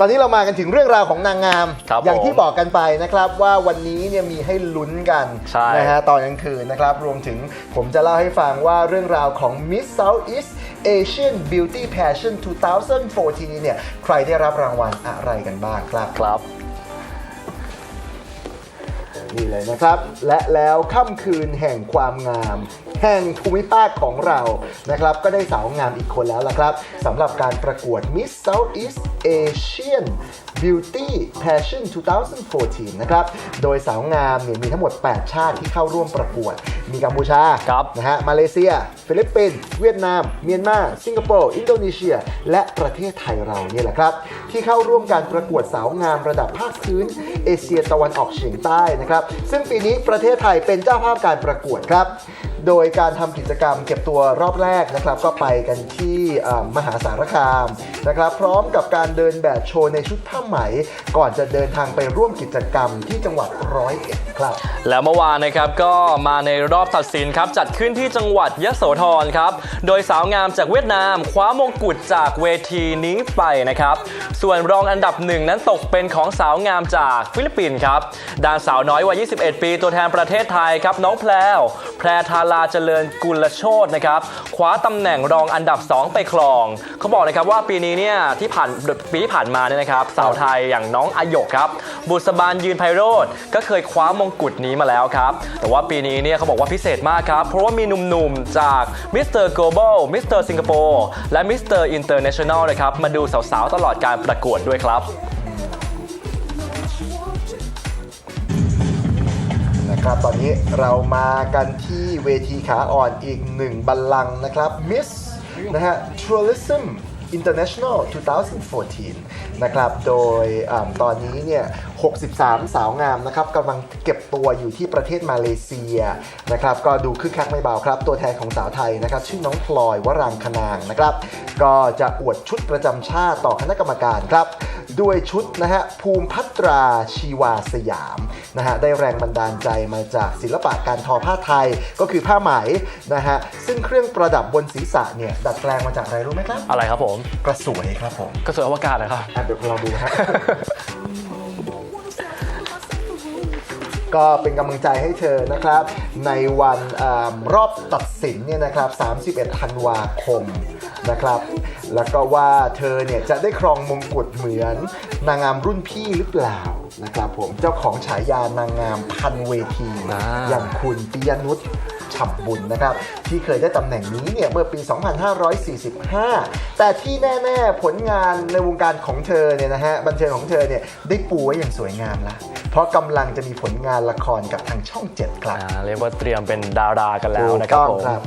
ตอนนี้เรามากันถึงเรื่องราวของนางงาม ครับอย่างผมที่บอกกันไปนะครับว่าวันนี้เนี่ยมีให้ลุ้นกันใช่ นะฮะตอนกลางคืนนะครับ รวมถึงผมจะเล่าให้ฟังว่าเรื่องราวของ Miss Southeast Asian Beauty Passion 2014 เนี่ย ใครได้รับรางวัลอะไรกันบ้างครับ ครับ นี่เลยนะครับ และแล้วค่ำคืนแห่งความงาม แห่งภูมิภาคของเรานะครับ ก็ได้สาวงามอีกคนแล้วล่ะครับสำหรับการประกวด Miss Southeast Asian Beauty Passion 2014 นะครับ โดยสาวงามเนี่ยมีทั้งหมด 8 ชาติที่เข้าร่วมประกวด มีกัมพูชาครับนะฮะ มาเลเซีย ฟิลิปปินส์ เวียดนาม เมียนมา สิงคโปร์ อินโดนีเซีย และประเทศไทยเราเนี่ยแหละครับ ที่เข้าร่วมการประกวดสาวงามระดับภาคพื้น เอเชียตะวันออกเฉียงใต้นะครับ ซึ่งปีนี้ประเทศไทยเป็นเจ้าภาพการประกวดครับ โดยการทำกิจกรรมเก็บตัวรอบแรกนะครับก็ไปกันที่มหาสารคามนะครับ พร้อมกับการเดินแบบโชว์ในชุดผ้าไหม ก่อนจะเดินทางไปร่วมกิจกรรมที่จังหวัดร้อยเอ็ดครับ แล้วเมื่อวานนะครับก็มาในรอบตัดสินครับจัดขึ้นที่จังหวัดยะโสธรครับ โดยสาวงามจากเวียดนาม คว้ามงกุฎจากเวทีนี้ไปนะครับ ส่วนรองอันดับหนึ่งนั้นตกเป็นของสาวงามจากฟิลิปปินส์ครับดานสาวน้อยวัย 21 ปีตัวแทนประเทศไทยครับน้องแพรวแพรธาราเจริญกุลโชตนะครับคว้าตำแหน่งรองอันดับ 2 ไปครอง เขาบอกนะครับว่าปีนี้เนี่ยที่ผ่านปีที่ผ่านมาเนี่ยนะครับสาวไทยอย่างน้องอายกครับ บุษบาลยืนไพโรธก็เคยคว้ามงกุฎนี้มาแล้วครับ แต่ว่าปีนี้เนี่ยเขาบอกว่าพิเศษมากครับ เพราะว่ามีหนุ่มๆ จากมิสเตอร์ Global มิสเตอร์สิงคโปร์และมิสเตอร์อินเตอร์เนชั่นแนลนะครับมาดูสาวๆ ตลอดการประกวดด้วยครับ นะครับ ตอนนี้เรามากันที่เวทีขาอ่อนอีกหนึ่งบัลลังก์นะครับ Miss นะฮะ Tourism International 2014 นะครับ โดยอตอนนี้เนี่ย 63 สาวงามนะครับกำลังเก็บตัวอยู่ที่ประเทศมาเลเซียนะครับ ก็ดูคึกคักไม่เบาครับ ตัวแทนของสาวไทยนะครับ ชื่อน้องพลอยวรางคนางนะครับ ก็จะอวดชุดประจำชาติต่อคณะกรรมการครับ ด้วยชุดนะฮะภูมิพัตราชีวาสยามนะฮะได้แรงบันดาลใจมาจากศิลปะการทอผ้าไทยก็คือผ้าไหมนะฮะซึ่งเครื่องประดับบนศีรษะเนี่ยดัดแปลงมาจากอะไรรู้ไหมครับ อะไรครับผม กระสวยครับผม กระสวยอวกาศนะครับอะเดี๋ยวเราดูฮะ ก็เป็นกำลังใจให้เธอนะครับ ในวันอารอบตัดสินเนี่ยนะครับ 31 ธันวาคมนะครับ แล้วก็ว่าเธอเนี่ยจะได้ครองมงกุฎเหมือนนางงามรุ่นพี่หรือเปล่านะครับผมเจ้าของฉายานางงามพันเวทีอ่าอย่างคุณปิยนุช ฉ่ำบุญนะครับ ที่เคยได้ตำแหน่งนี้เนี่ยเมื่อปี 2545 แต่ที่แน่ๆผลงานในวงการของเธอเนี่ยนะฮะบันเทิงของเธอเนี่ยได้ปูไว้อย่างสวยงามละเพราะกำลังจะมีผลงานละครกับทางช่อง 7 ครับ อ่าเรียกว่าเตรียมเป็นดารากันแล้วนะครับถูกผต้องมครับ